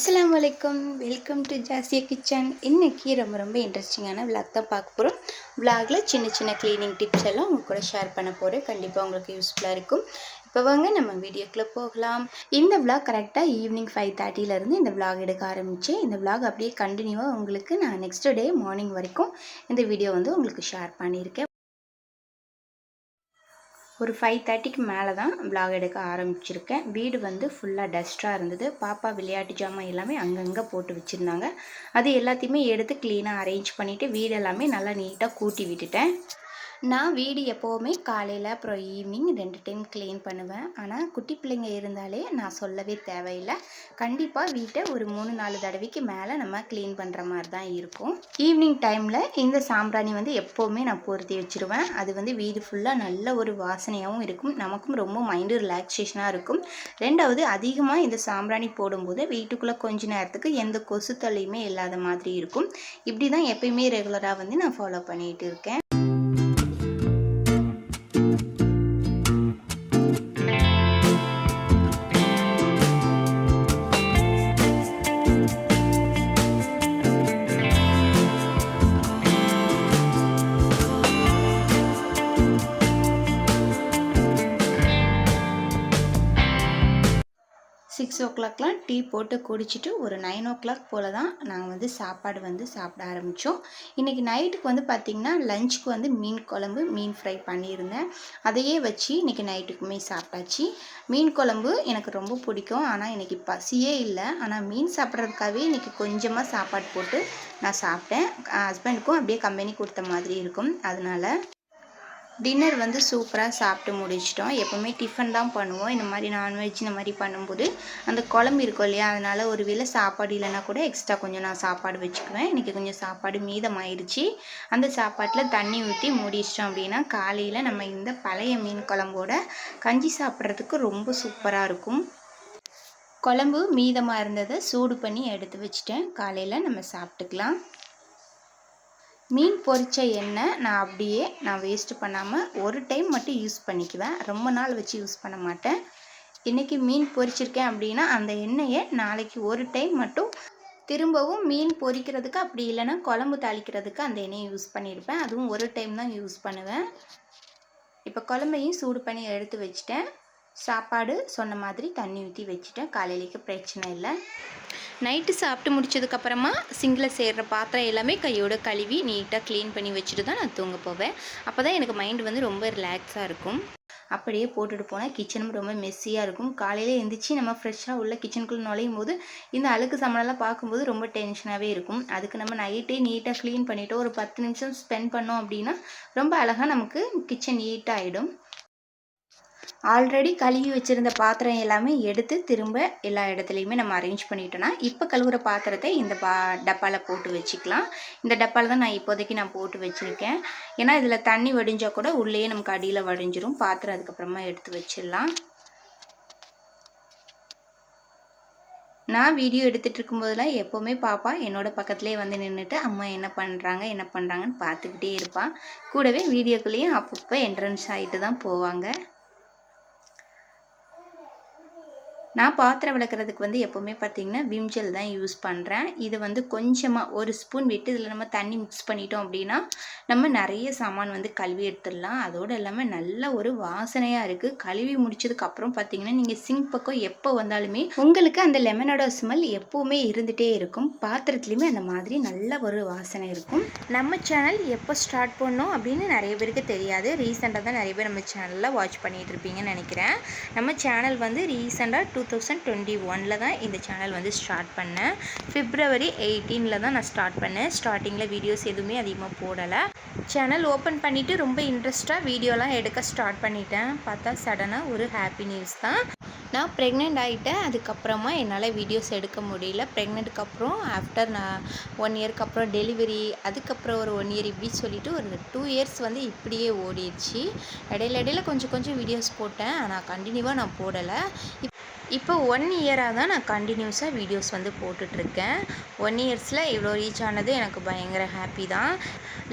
அஸ்லாம் வலைக்கம் welcome to Jasiya kitchen இன்றைக்கி ரொம்ப ரொம்ப இன்ட்ரெஸ்டிங்கான விளாக் தான் பார்க்க போகிறோம் விளாகில் சின்ன சின்ன க்ளீனிங் டிப்ஸ் எல்லாம் உங்கள் கூட ஷேர் பண்ண போகிறேன் கண்டிப்பாக உங்களுக்கு யூஸ்ஃபுல்லாக இருக்கும். இப்போ வாங்க நம்ம வீடியோக்குள்ளே போகலாம். இந்த விளாக் கரெக்டாக ஈவினிங் ஃபைவ் தேர்ட்டிலேருந்து இந்த விளாக் எடுக்க ஆரம்பித்தேன் இந்த விளாக் அப்படியே கண்டினியூவாக உங்களுக்கு நான் நெக்ஸ்ட் டே மார்னிங் வரைக்கும் இந்த வீடியோ வந்து உங்களுக்கு ஷேர் பண்ணியிருக்கேன். ஒரு ஃபைவ் தேர்ட்டிக்கு மேலே தான் விலாக் எடுக்க ஆரம்பிச்சிருக்கேன். வீடு வந்து ஃபுல்லாக டஸ்ட்டாக இருந்தது. பாப்பா விளையாட்டு ஜாமான் எல்லாமே அங்கங்கே போட்டு வச்சுருந்தாங்க. அது எல்லாத்தையுமே எடுத்து க்ளீனாக அரேஞ்ச் பண்ணிவிட்டு வீடு எல்லாமே நல்லா நீட்டாக கூட்டி விட்டுட்டேன். நான் வீடு எப்போவுமே காலையில் அப்புறம் ஈவினிங் ரெண்டு டைம் க்ளீன் பண்ணுவேன். ஆனால் குட்டி பிள்ளைங்க இருந்தாலே நான் சொல்லவே தேவையில்லை. கண்டிப்பாக வீட்டை ஒரு மூணு நாலு தடவைக்கு மேலே நம்ம க்ளீன் பண்ணுற மாதிரி தான் இருக்கும். ஈவினிங் டைமில் இந்த சாம்பிராணி வந்து எப்போவுமே நான் பொருத்தி வச்சுருவேன். அது வந்து வீடு ஃபுல்லாக நல்ல ஒரு வாசனையாகவும் இருக்கும். நமக்கும் ரொம்ப மைண்டு ரிலாக்ஸேஷனாக இருக்கும். ரெண்டாவது அதிகமாக இந்த சாம்பிராணி போடும்போது வீட்டுக்குள்ளே கொஞ்ச நேரத்துக்கு எந்த கொசு தொல்லையுமே இல்லாத மாதிரி இருக்கும். இப்படி தான் எப்பயுமே ரெகுலராக வந்து நான் ஃபாலோ பண்ணிகிட்டு இருக்கேன். டீ போட்டு குடிச்சிட்டு ஒரு நைன் ஓ கிளாக் போல் தான் நாங்கள் வந்து சாப்பாடு வந்து சாப்பிட ஆரம்பித்தோம் இன்றைக்கி நைட்டுக்கு வந்து பார்த்திங்கன்னா லஞ்சுக்கு வந்து மீன் குழம்பு மீன் ஃப்ரை பண்ணியிருந்தேன். அதையே வச்சு இன்றைக்கி நைட்டுக்குமே சாப்பிட்டாச்சு. மீன் குழம்பு எனக்கு ரொம்ப பிடிக்கும். ஆனால் இன்றைக்கி பசியே இல்லை. ஆனால் மீன் சாப்பிட்றதுக்காகவே இன்றைக்கி கொஞ்சமாக சாப்பாடு போட்டு நான் சாப்பிட்டேன். ஹஸ்பண்டுக்கும் அப்படியே கம்பெனி கொடுத்த மாதிரி இருக்கும். அதனால் டின்னர் வந்து சூப்பராக சாப்பிட்டு முடிச்சிட்டோம். எப்போவுமே டிஃபன் தான் பண்ணுவோம். இந்த மாதிரி நான்வெஜ் இந்த மாதிரி பண்ணும்போது அந்த குழம்பு இருக்கும் இல்லையா? அதனால் ஒரு வேளை சாப்பாடு இல்லைன்னா கூட எக்ஸ்ட்ரா கொஞ்சம் நான் சாப்பாடு வச்சுக்குவேன். இன்றைக்கி கொஞ்சம் சாப்பாடு மீதமாயிடுச்சு அந்த சாப்பாட்டில் தண்ணி ஊற்றி மூடிச்சிட்டோம் அப்படின்னா காலையில் நம்ம இந்த பழைய மீன் குழம்போட கஞ்சி சாப்பிட்றதுக்கு ரொம்ப சூப்பராக இருக்கும். குழம்பு மீதமாக இருந்ததை சூடு பண்ணி எடுத்து வச்சுட்டேன். காலையில் நம்ம சாப்பிட்டுக்கலாம். மீன் பொரித்த எண்ணெய் நான் அப்படியே நான் வேஸ்ட் பண்ணாமல் ஒரு டைம் மட்டும் யூஸ் பண்ணிக்குவேன். ரொம்ப நாள் வச்சு யூஸ் பண்ண மாட்டேன். இன்றைக்கி மீன் பொரிச்சிருக்கேன் அப்படின்னா அந்த எண்ணெயை நாளைக்கு ஒரு டைம் மட்டும் திரும்பவும் மீன் பொரிக்கிறதுக்கு அப்படி இல்லைன்னா குழம்பு தாளிக்கிறதுக்கு அந்த எண்ணெயை யூஸ் பண்ணியிருப்பேன் அதுவும் ஒரு டைம் தான் யூஸ் பண்ணுவேன். இப்போ குழம்பையும் சூடு பண்ணி எடுத்து வச்சுட்டேன். சாப்பாடு சொன்ன மாதிரி தண்ணி ஊற்றி வச்சுட்டேன். காலையிலேக்கு பிரச்சனை இல்லை. நைட்டு சாப்பிட்டு முடிச்சதுக்கப்புறமா சிங்கில் சேர்கிற பாத்திரம் எல்லாமே கையோட கழுவி நீட்டாக க்ளீன் பண்ணி வச்சுட்டு தான் நான் தூங்க போவேன். அப்போ தான் எனக்கு மைண்ட் வந்து ரொம்ப ரிலாக்ஸாக இருக்கும். அப்படியே போட்டுட்டு போனால் கிச்சனும் ரொம்ப மெஸ்ஸியாக இருக்கும். காலையில் எழுந்திரிச்சி நம்ம ஃப்ரெஷ்ஷாக உள்ள கிச்சனுக்குள்ளே நுழையும் போது இந்த அழுக்கு சமணம்லாம் பார்க்கும்போது ரொம்ப டென்ஷனாகவே இருக்கும். அதுக்கு நம்ம நைட்டே நீட்டாக க்ளீன் பண்ணிவிட்டு ஒரு பத்து நிமிஷம் ஸ்பெண்ட் பண்ணோம் அப்படின்னா ரொம்ப அழகாக நமக்கு கிச்சன் நீட்டாக ஆகிடும் ஆல்ரெடி கழுவி வச்சுருந்த பாத்திரம் எல்லாமே எடுத்து திரும்ப எல்லா இடத்துலையுமே நம்ம அரேஞ்ச் பண்ணிட்டோன்னா இப்போ கழுவுற பாத்திரத்தை இந்த பா டப்பாவில் போட்டு வச்சுக்கலாம். இந்த டப்பாவில் தான் நான் இப்போதைக்கு நான் போட்டு வச்சுருக்கேன். ஏன்னா இதில் தண்ணி வடிஞ்சால் கூட உள்ளேயே நமக்கு அடியில் வடிஞ்சிரும். பாத்திரம் அதுக்கப்புறமா எடுத்து வச்சிடலாம். நான் வீடியோ எடுத்துகிட்டு இருக்கும்போதெல்லாம் எப்போவுமே பாப்பா என்னோடய பக்கத்துலேயே வந்து நின்றுட்டு அம்மா என்ன பண்ணுறாங்க என்ன பண்ணுறாங்கன்னு பார்த்துக்கிட்டே இருப்பாள் கூடவே வீடியோக்குள்ளேயும் அப்பப்போ என்ட்ரன்ஸ் ஆகிட்டு தான் போவாங்க. நான் பாத்திரம் விளக்குறதுக்கு வந்து எப்போவுமே பார்த்திங்கன்னா விம்ஜெல் தான் யூஸ் பண்ணுறேன் இது வந்து கொஞ்சமாக ஒரு ஸ்பூன் விட்டு இதில் நம்ம தண்ணி மிக்ஸ் பண்ணிட்டோம் அப்படின்னா நம்ம நிறைய சாமான் வந்து கழுவி எடுத்துடலாம். அதோடு இல்லாமல் நல்ல ஒரு வாசனையாக இருக்குது கழுவி முடிச்சதுக்கப்புறம் பார்த்திங்கன்னா நீங்கள் சிங்க் பக்கம் எப்போ வந்தாலுமே உங்களுக்கு அந்த லெமனோட ஸ்மெல் எப்போவுமே இருந்துகிட்டே இருக்கும். பாத்திரத்துலேயுமே அந்த மாதிரி நல்ல ஒரு வாசனை இருக்கும். நம்ம சேனல் எப்போ ஸ்டார்ட் பண்ணோம் அப்படின்னு நிறைய பேருக்கு தெரியாது. ரீசெண்டாக தான் நிறைய பேர் நம்ம சேனலில் வாட்ச் பண்ணிகிட்டு இருப்பீங்கன்னு நினைக்கிறேன். நம்ம சேனல் வந்து ரீசெண்டாக டூ டூ தௌசண்ட் டுவெண்ட்டி ஒனில் தான் இந்த சேனல் வந்து ஸ்டார்ட் பண்ணேன். ஃபிப்ரவரி எயிட்டீனில் தான் நான் ஸ்டார்ட் பண்ணேன். ஸ்டார்டிங்கில் வீடியோஸ் எதுவுமே அதிகமாக போடலை. சேனல் ஓப்பன் பண்ணிவிட்டு ரொம்ப இன்ட்ரெஸ்ட்டாக வீடியோலாம் எடுக்க ஸ்டார்ட் பண்ணிட்டேன். பார்த்தா சடனாக ஒரு ஹாப்பி நியூஸ் தான். நான் ப்ரெக்னென்ட் ஆகிட்டேன் அதுக்கப்புறமா என்னால் வீடியோஸ் எடுக்க முடியல. ப்ரெக்னென்ட்டுக்கு அப்புறம் ஆஃப்டர் நான் ஒன் இயர்க்கு அப்புறம் டெலிவரி அதுக்கப்புறம் ஒரு ஒன் இயர் இப்படி சொல்லிவிட்டு ஒரு டூ இயர்ஸ் வந்து இப்படியே ஓடிடுச்சு. இடையில இடையில கொஞ்சம் கொஞ்சம் வீடியோஸ் போட்டேன். ஆனால் கண்டினியூவாக நான் போடலை. இப்போ ஒன் இயராக தான் நான் கண்டினியூஸாக வீடியோஸ் வந்து போட்டுட்ருக்கேன். ஒன் இயர்ஸில் இவ்வளோ ரீச் ஆனது எனக்கு பயங்கர ஹாப்பி தான்.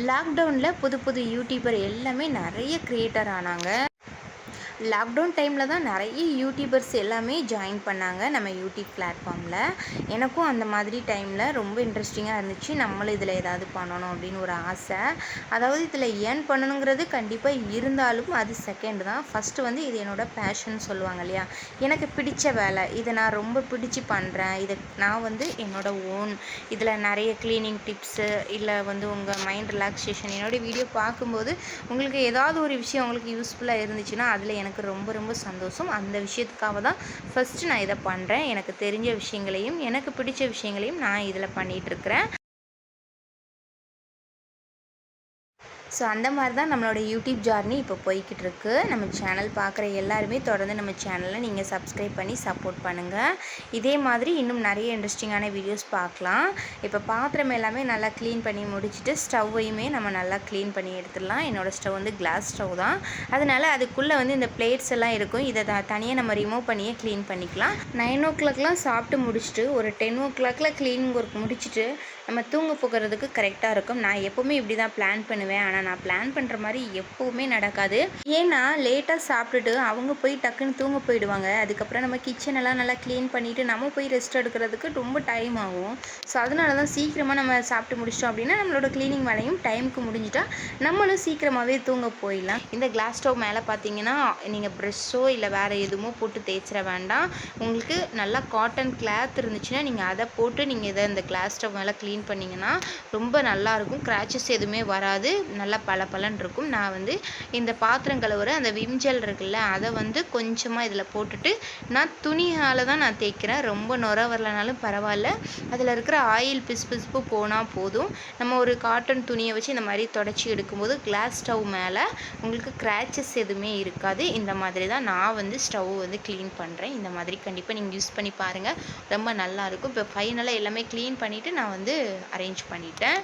லாக்டவுனில் புது புது யூடியூபர் எல்லாமே நிறைய க்ரியேட்டர் ஆனாங்க. லாக்டவுன் டைமில் தான் நிறைய யூடியூபர்ஸ் எல்லாமே ஜாயின் பண்ணாங்க நம்ம யூடியூப் பிளாட்ஃபார்மில் எனக்கும் அந்த மாதிரி டைமில் ரொம்ப இன்ட்ரெஸ்டிங்காக இருந்துச்சு. நம்மளும் இதில் ஏதாவது பண்ணணும் அப்படின்னு ஒரு ஆசை. அதாவது இதில் ஏர்ன் பண்ணணுங்கிறது கண்டிப்பாக இருந்தாலும் அது செகண்ட் தான். ஃபஸ்ட்டு வந்து இது என்னோடய பேஷன் சொல்லுவாங்க இல்லையா? எனக்கு பிடிச்ச வேலை. இதை நான் ரொம்ப பிடிச்சி பண்ணுறேன் இதை நான் வந்து என்னோடய ஓன் இதில் நிறைய க்ளீனிங் டிப்ஸு இல்லை வந்து உங்கள் மைண்ட் ரிலாக்ஸேஷன் என்னோடய வீடியோ பார்க்கும்போது உங்களுக்கு ஏதாவது ஒரு விஷயம் உங்களுக்கு யூஸ்ஃபுல்லாக இருந்துச்சுன்னா அதில் எனக்கு ரொம்ப ரொம்ப சந்தோஷம். அந்த விஷயத்துக்காக தான் ஃபஸ்ட்டு நான் இதை பண்ணுறேன் எனக்கு தெரிஞ்ச விஷயங்களையும் எனக்கு பிடிச்ச விஷயங்களையும் நான் இதில் பண்ணிகிட்ருக்கிறேன் ஸோ அந்த மாதிரி தான் நம்மளோட யூடியூப் ஜார்னி இப்போ போய்கிட்டு இருக்கு நம்ம சேனல் பார்க்குற எல்லாருமே தொடர்ந்து நம்ம சேனலை நீங்கள் சப்ஸ்கிரைப் பண்ணி சப்போர்ட் பண்ணுங்கள் இதே மாதிரி இன்னும் நிறைய இன்ட்ரெஸ்டிங்கான வீடியோஸ் பார்க்கலாம். இப்போ பாத்திரம் எல்லாமே நல்லா க்ளீன் பண்ணி முடிச்சுட்டு ஸ்டவ்வையுமே நம்ம நல்லா க்ளீன் பண்ணி எடுத்துடலாம். என்னோடய ஸ்டவ் வந்து கிளாஸ் ஸ்டவ் தான். அதனால் அதுக்குள்ளே வந்து இந்த பிளேட்ஸ் எல்லாம் இருக்கும். இதை த தனியாக நம்ம ரிமூவ் பண்ணியே க்ளீன் பண்ணிக்கலாம். நைன் ஓ கிளாக்லாம் சாப்பிட்டு முடிச்சுட்டு ஒரு டென் ஓ கிளாக்ல க்ளீனிங் ஒர்க் முடிச்சுட்டு நம்ம தூங்க போகிறதுக்கு கரெக்டாக இருக்கும். நான் எப்போவுமே இப்படி தான் பிளான் பண்ணுவேன். ஆனால் நான் பிளான் பண்ணுற மாதிரி எப்போவுமே நடக்காது. ஏன்னா லேட்டாக சாப்பிட்டுட்டு அவங்க போய் டக்குன்னு தூங்க போயிடுவாங்க. அதுக்கப்புறம் நம்ம கிச்சன் எல்லாம் நல்லா க்ளீன் பண்ணிவிட்டு நம்ம போய் ரெஸ்ட் எடுக்கிறதுக்கு ரொம்ப டைம் ஆகும். ஸோ அதனால தான் சீக்கிரமாக நம்ம சாப்பிட்டு முடிச்சிட்டோம் அப்படின்னா நம்மளோட க்ளீனிங் வேலையும் டைமுக்கு முடிஞ்சிட்டா நம்மளும் சீக்கிரமாகவே தூங்க போயிடலாம். இந்த கிளாஸ் ஸ்டவ் மேலே பார்த்தீங்கன்னா நீங்கள் ப்ரெஷ்ஷோ இல்லை வேறு எதுவுமோ போட்டு தேய்ச்சிட வேண்டாம். உங்களுக்கு நல்லா காட்டன் கிளாத் இருந்துச்சுன்னா நீங்கள் அதை போட்டு நீங்கள் இதை இந்த கிளாஸ் ஸ்டவ் மேலே க்ளீன் க்ளீன் பண்ணிங்கன்னா ரொம்ப நல்லாயிருக்கும். க்ராச்சஸ் எதுவுமே வராது. நல்லா பல பலன் இருக்கும். நான் வந்து இந்த பாத்திரம் கழுவுற அந்த விம்ஜெல் இருக்குல்ல அதை வந்து கொஞ்சமாக இதில் போட்டுட்டு நான் துணியால் தான் நான் தேய்க்கிறேன். ரொம்ப நுர வரலனாலும் பரவாயில்ல. அதில் இருக்கிற ஆயில் பிசு பிசுப்பு போனால் போதும். நம்ம ஒரு காட்டன் துணியை வச்சு இந்த மாதிரி தொடச்சி எடுக்கும்போது கிளாஸ் ஸ்டவ் மேலே உங்களுக்கு க்ராச்சஸ் எதுவுமே இருக்காது. இந்த மாதிரி தான் நான் வந்து ஸ்டவ் வந்து க்ளீன் பண்ணுறேன் இந்த மாதிரி கண்டிப்பாக நீங்கள் யூஸ் பண்ணி பாருங்கள் ரொம்ப நல்லாயிருக்கும் இப்போ ஃபைனலாக எல்லாமே க்ளீன் பண்ணிவிட்டு நான் வந்து அரேஞ்ச் பண்ணிட்டேன்.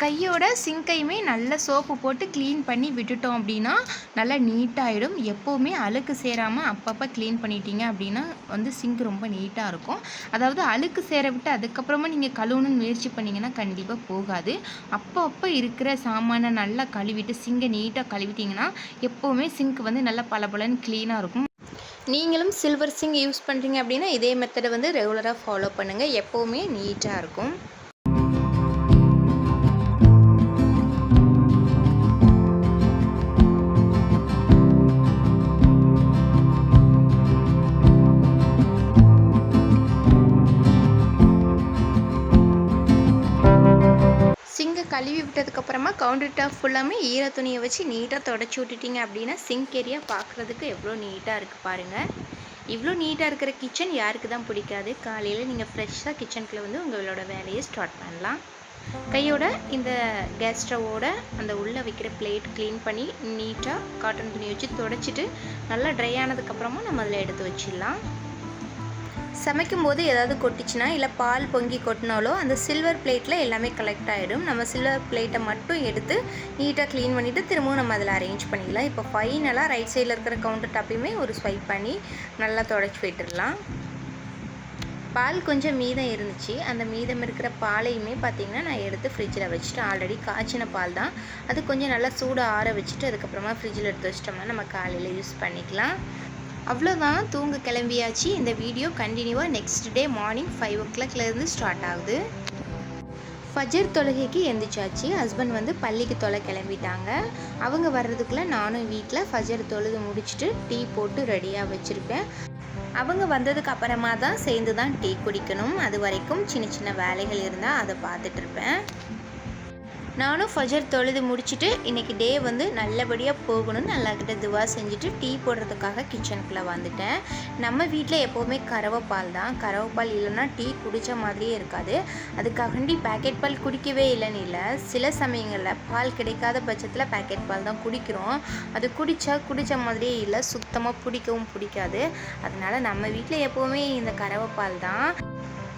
கையோட சிங்கையுமே நல்ல சோப்பு போட்டு க்ளீன் பண்ணி விட்டுட்டோம் அப்படின்னா நல்லா நீட்டாகிடும் எப்போவுமே அழுக்கு சேராமல் அப்பப்போ க்ளீன் பண்ணிட்டீங்க அப்படின்னா வந்து சிங்க் ரொம்ப நீட்டாக இருக்கும். அதாவது அழுக்கு சேர விட்டு அதுக்கப்புறமா நீங்கள் கழுவணும்னு முயற்சி பண்ணிங்கன்னா கண்டிப்பாக போகாது. அப்போ அப்போ இருக்கிற சாமானை நல்லா கழுவிட்டு சிங்கை நீட்டாக கழுவிட்டிங்கன்னா எப்போவுமே சிங்க் வந்து நல்லா பளபளன்னு க்ளீனாக இருக்கும். நீங்களும் சில்வர் சிங் யூஸ் பண்ணுறீங்க அப்படின்னா இதே மெத்தடை வந்து ரெகுலராக ஃபாலோ பண்ணுங்கள் எப்போவுமே நீட்டாக இருக்கும். கழுவி விட்டதுக்கப்புறமா கவுண்டர் டாப் ஃபுல்லாமே ஈர துணியை வச்சு நீட்டாக தொடச்சி விட்டுட்டிங்க அப்படின்னா சிங்க் ஏரியா பார்க்குறதுக்கு எவ்வளோ நீட்டாக இருக்குது பாருங்கள் இவ்வளோ நீட்டாக இருக்கிற கிச்சன் யாருக்கு தான் பிடிக்காது? காலையில் நீங்கள் ஃப்ரெஷ்ஷாக கிச்சனுக்குள்ளே வந்து உங்களோட வேலையை ஸ்டார்ட் பண்ணலாம். கையோட இந்த கேஸ் ஸ்டவோட அந்த உள்ளே வைக்கிற பிளேட் க்ளீன் பண்ணி நீட்டாக காட்டன் துணி வச்சு தொடச்சிட்டு நல்லா ட்ரை ஆனதுக்கப்புறமா நம்ம அதில் எடுத்து வச்சிடலாம். சமைக்கும் போது ஏதாவது கொட்டிச்சுன்னா இல்லை பால் பொங்கி கொட்டினாலோ அந்த சில்வர் பிளேட்டில் எல்லாமே கலெக்ட் ஆகிடும் நம்ம சில்வர் பிளேட்டை மட்டும் எடுத்து நீட்டாக க்ளீன் பண்ணிவிட்டு திரும்பவும் நம்ம அதில் அரேஞ்ச் பண்ணிக்கலாம். இப்போ ஃபைனலாக ரைட் சைடில் இருக்கிற கவுண்டர் டாப்பையுமே ஒரு ஸ்வைப் பண்ணி நல்லா தொடச்சி விட்டுடலாம். பால் கொஞ்சம் மீதம் இருந்துச்சு. அந்த மீதம் இருக்கிற பாலையுமே பார்த்திங்கன்னா நான் எடுத்து ஃப்ரிட்ஜில் வச்சுட்டு ஆல்ரெடி காய்ச்சின பால் தான். அது கொஞ்சம் நல்லா சூடாக ஆற வச்சுட்டு அதுக்கப்புறமா ஃப்ரிட்ஜில் எடுத்து வச்சிட்டோம்னா நம்ம காலையில் யூஸ் பண்ணிக்கலாம். அவ்வளோதான் தூங்க கிளம்பியாச்சு. இந்த வீடியோ கண்டினியூவாக நெக்ஸ்ட் டே மார்னிங் ஃபைவ் ஓ கிளாக்லேருந்து ஸ்டார்ட் ஆகுது. ஃபஜர் தொழுகைக்கு எந்திரிச்சாச்சு. ஹஸ்பண்ட் வந்து பள்ளிக்கு தொலை கிளம்பிட்டாங்க. அவங்க வர்றதுக்குள்ளே நானும் வீட்டில் ஃபஜர் தொழுது முடிச்சுட்டு டீ போட்டு ரெடியாக வச்சுருப்பேன். அவங்க வந்ததுக்கு அப்புறமா தான் சேர்ந்து தான் டீ குடிக்கணும். அது வரைக்கும் சின்ன சின்ன வேலைகள் இருந்தால் அதை பார்த்துட்ருப்பேன் நானும் ஃபஜர் தொழுது முடிச்சுட்டு இன்றைக்கி டே வந்து நல்லபடியாக போகணும்னு நல்லாக்கிட்ட துவா செஞ்சுட்டு டீ போடுறதுக்காக கிச்சனுக்குள்ளே வந்துட்டேன். நம்ம வீட்டில் எப்போவுமே கறவைப்பால் தான். கறவைப்பால் இல்லைன்னா டீ குடித்த மாதிரியே இருக்காது. அதுக்காகண்டி பேக்கெட் பால் குடிக்கவே இல்லைன்னு இல்லை. சில சமயங்களில் பால் கிடைக்காத பட்சத்தில் பேக்கெட் பால் தான் குடிக்கிறோம். அது குடித்தா குடித்த மாதிரியே இல்லை. சுத்தமாக பிடிக்கவும் பிடிக்காது. அதனால் நம்ம வீட்டில் எப்போவுமே இந்த கறவைப்பால் தான்.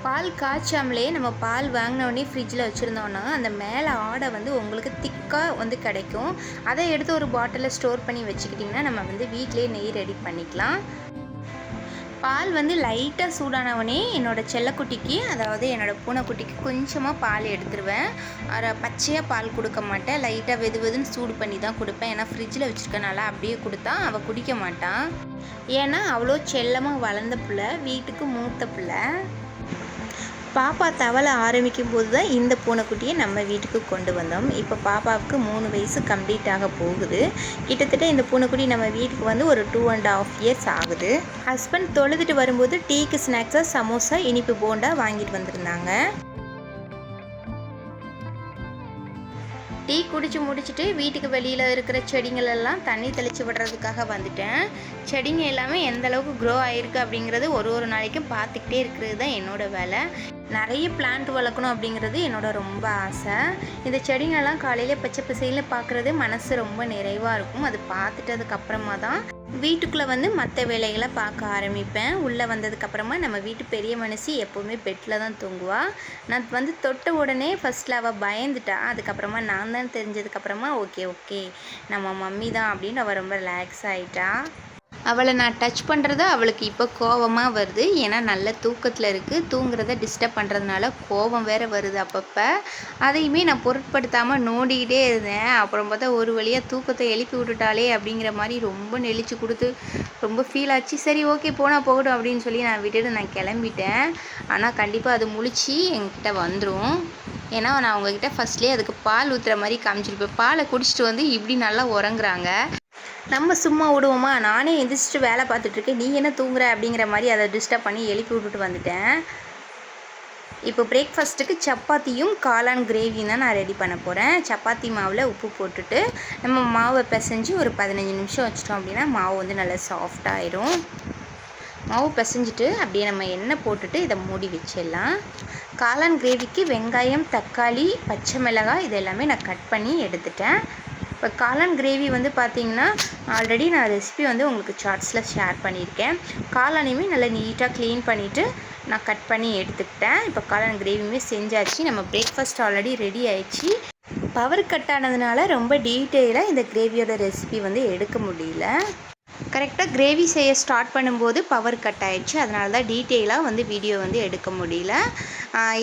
பால் காய்ச்சாமலே நம்ம பால் வாங்கினோடனே ஃப்ரிட்ஜில் வச்சுருந்தோன்னா அந்த மேலே ஆடை வந்து உங்களுக்கு திக்காக வந்து கிடைக்கும். அதை எடுத்து ஒரு பாட்டிலில் ஸ்டோர் பண்ணி வச்சுக்கிட்டிங்கன்னா நம்ம வந்து வீட்டிலே நெய் ரெடி பண்ணிக்கலாம். பால் வந்து லைட்டாக சூடானவனே என்னோடய செல்லக்குட்டிக்கு அதாவது என்னோடய பூனைக்குட்டிக்கு கொஞ்சமாக பால் எடுத்துருவேன். அரை பச்சையாக பால் கொடுக்க மாட்டேன். லைட்டாக வெது வெதுன்னு சூடு பண்ணி தான் கொடுப்பேன். ஏன்னா ஃப்ரிட்ஜில் வச்சுருக்கனால அப்படியே கொடுத்தா அவள் குடிக்க மாட்டான் ஏன்னா அவ்வளோ செல்லமாக வளர்ந்த பிள்ளை வீட்டுக்கு மூத்த பிள்ளை. பாப்பா தவள ஆரம்பிக்கும் போது தான் இந்த பூனைக்குட்டியை நம்ம வீட்டுக்கு கொண்டு வந்தோம். இப்போ பாப்பாவுக்கு மூணு வயசு கம்ப்ளீட் ஆக போகுது. கிட்டத்தட்ட இந்த பூனைக்குட்டி நம்ம வீட்டுக்கு வந்து ஒரு டூ அண்ட் ஆஃப் இயர்ஸ் ஆகுது. ஹஸ்பண்ட் தொழுதுட்டு வரும்போது டீக்கு ஸ்நாக்ஸாக சமோசா இனிப்பு போண்டா வாங்கிட்டு வந்திருந்தாங்க. டீ குடித்து முடிச்சுட்டு வீட்டுக்கு வெளியில் இருக்கிற செடிங்கள் எல்லாம் தண்ணி தெளித்து விடுறதுக்காக வந்துட்டேன். செடிங்க எல்லாமே எந்த அளவுக்கு க்ரோ ஆகிருக்கு அப்படிங்கிறது ஒரு ஒரு நாளைக்கும் பார்த்துக்கிட்டே இருக்கிறது தான் என்னோட வேலை. நிறைய பிளான்ட் வளர்க்கணும் அப்படிங்கிறது என்னோட ரொம்ப ஆசை. இந்த செடிங்கெல்லாம் காலையில் பச்சை பசையில் பார்க்குறது மனசு ரொம்ப நிறைவாக இருக்கும். அது பார்த்துட்டதுக்கப்புறமா தான் வீட்டுக்குள்ளே வந்து மற்ற வேலைகளை பார்க்க ஆரம்பிப்பேன். உள்ளே வந்ததுக்கப்புறமா நம்ம வீட்டு பெரிய மனுஷி எப்போவுமே பெட்டில் தான் தூங்குவா. நான் வந்து தொட்ட உடனே ஃபஸ்ட்டில் அவள் பயந்துட்டா. அதுக்கப்புறமா நான் தான் தெரிஞ்சதுக்கப்புறமா ஓகே ஓகே நம்ம மம்மி தான் அப்படின்னு அவள் ரொம்ப ரிலாக்ஸ் ஆகிட்டா அவளை நான் டச் பண்ணுறது அவளுக்கு இப்போ கோவமாக வருது. ஏன்னா நல்ல தூக்கத்தில் இருக்குது தூங்குறத டிஸ்டர்ப் பண்ணுறதுனால கோபம் வேறு வருது அப்பப்போ. அதையுமே நான் பொருட்படுத்தாமல் நோண்டிக்கிட்டே இருந்தேன். அப்புறம் பார்த்தா ஒரு வழியாக தூக்கத்தை எழுப்பி விட்டுட்டாலே அப்படிங்கிற மாதிரி ரொம்ப நெளிச்சு கொடுத்து ரொம்ப ஃபீல் ஆச்சு. சரி ஓகே போனால் போகட்டும் அப்படின்னு சொல்லி நான் விட்டுட்டு நான் கிளம்பிட்டேன். ஆனால் கண்டிப்பாக அது முழிச்சு என்கிட்ட வந்துடும் ஏன்னா நான் அவங்கக்கிட்ட ஃபஸ்ட்லேயே அதுக்கு பால் ஊற்றுற மாதிரி காமிச்சிருப்பேன். பாலை குடிச்சிட்டு வந்து இப்படி நல்லா உறங்குறாங்க. நம்ம சும்மா விடுவோமா? நானே எந்திரிச்சிட்டு வேலை பார்த்துட்ருக்கேன் நீ என்ன தூங்குற? அப்படிங்கிற மாதிரி அதை டிஸ்டர்ப் பண்ணி எழுப்பி விட்டுட்டு வந்துட்டேன். இப்போ பிரேக்ஃபாஸ்ட்டுக்கு சப்பாத்தியும் காளான் கிரேவியும் தான் நான் ரெடி பண்ண போகிறேன் சப்பாத்தி மாவில் உப்பு போட்டுட்டு நம்ம மாவை பிசைஞ்சு ஒரு பதினஞ்சு நிமிஷம் வச்சிட்டோம் அப்படின்னா மாவு வந்து நல்லா சாஃப்டாகிடும் மாவு பிசைஞ்சிட்டு அப்படியே நம்ம எண்ணெய் போட்டுட்டு இதை மூடி வச்சிடலாம். காளான் கிரேவிக்கு வெங்காயம் தக்காளி பச்சை மிளகாய் இது எல்லாமே நான் கட் பண்ணி எடுத்துட்டேன். இப்போ காளான் கிரேவி வந்து பார்த்திங்கன்னா ஆல்ரெடி நான் ரெசிபி வந்து உங்களுக்கு சார்ட்ஸில் ஷேர் பண்ணியிருக்கேன். காளானையுமே நல்லா நீட்டாக க்ளீன் பண்ணிவிட்டு நான் கட் பண்ணி எடுத்துக்கிட்டேன். இப்போ காளான் கிரேவியுமே செஞ்சாச்சு. நம்ம பிரேக்ஃபாஸ்ட் ஆல்ரெடி ரெடி ஆயிடுச்சு. பவர் கட் ஆனதுனால ரொம்ப டீட்டெயிலாக இந்த கிரேவியோட ரெசிபி வந்து எடுக்க முடியல. கரெக்டாக கிரேவி செய்ய ஸ்டார்ட் பண்ணும்போது பவர் கட் ஆயிடுச்சு. அதனால தான் டீட்டெயிலாக வந்து வீடியோ வந்து எடுக்க முடியல.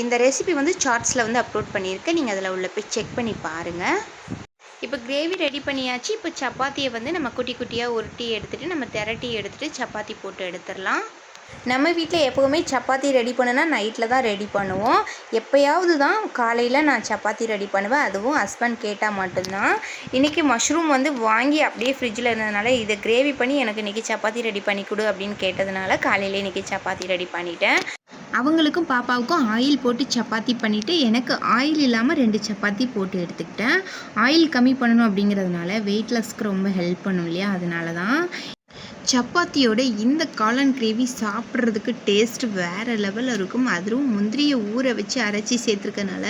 இந்த ரெசிபி வந்து சார்ட்ஸில் வந்து அப்லோட் பண்ணியிருக்கேன். நீங்கள் அதில் உள்ள போய் செக் பண்ணி பாருங்கள் இப்போ கிரேவி ரெடி பண்ணியாச்சு. இப்போ சப்பாத்தியை வந்து நம்ம குட்டி குட்டியாக உருட்டி எடுத்துகிட்டு நம்ம திரட்டி எடுத்துகிட்டு சப்பாத்தி போட்டு எடுத்துடலாம். நம்ம வீட்டில் எப்போவுமே சப்பாத்தி ரெடி பண்ணுனா நைட்டில் தான் ரெடி பண்ணுவோம். எப்போயாவது தான் காலையில் நான் சப்பாத்தி ரெடி பண்ணுவேன். அதுவும் ஹஸ்பண்ட் கேட்டால் மட்டும்தான். இன்றைக்கி மஷ்ரூம் வந்து வாங்கி அப்படியே ஃப்ரிட்ஜில் இருந்ததுனால இதை கிரேவி பண்ணி எனக்கு இன்றைக்கி சப்பாத்தி ரெடி பண்ணி கொடு அப்படின்னு கேட்டதுனால காலையில் இன்றைக்கி சப்பாத்தி ரெடி பண்ணிட்டேன். அவங்களுக்கும் பாப்பாவுக்கும் ஆயில் போட்டு சப்பாத்தி பண்ணிவிட்டு எனக்கு ஆயில் இல்லாமல் ரெண்டு சப்பாத்தி போட்டு எடுத்துக்கிட்டேன். ஆயில் கம்மி பண்ணணும் அப்படிங்கிறதுனால வெயிட் லாஸ்க்கு ரொம்ப ஹெல்ப் பண்ணும் இல்லையா? அதனால தான் சப்பாத்தியோட இந்த காளான் கிரேவி சாப்பிட்றதுக்கு டேஸ்ட் வேறு லெவலில் இருக்கும். அதுவும் முந்திரியை ஊற வச்சு அரைச்சி சேர்த்துருக்கனால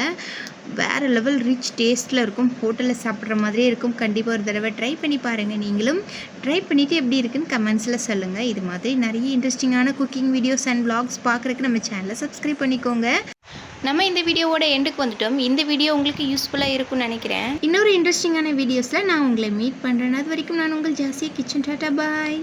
வேறு லெவல் ரிச் டேஸ்ட்டில் இருக்கும். ஹோட்டலில் சாப்பிட்ற மாதிரியே இருக்கும். கண்டிப்பாக ஒரு தடவை ட்ரை பண்ணி பாருங்கள் நீங்களும். ட்ரை பண்ணிவிட்டு எப்படி இருக்குன்னு கமெண்ட்ஸில் சொல்லுங்கள் இது மாதிரி நிறைய இன்ட்ரெஸ்டிங்கான குக்கிங் வீடியோஸ் அண்ட் vlogs பார்க்குறதுக்கு நம்ம சேனலை சப்ஸ்கிரைப் பண்ணிக்கோங்க. நம்ம இந்த வீடியோவோட எண்டுக்கு வந்துட்டோம். இந்த வீடியோ உங்களுக்கு யூஸ்ஃபுல்லாக இருக்கும்னு நினைக்கிறேன். இன்னொரு இன்ட்ரெஸ்டிங்கான வீடியோஸில் நான் உங்களை மீட் பண்ணுறேன் அது வரைக்கும் நான் உங்கள் ஜாசியா கிச்சன் டாட்டா. பாய்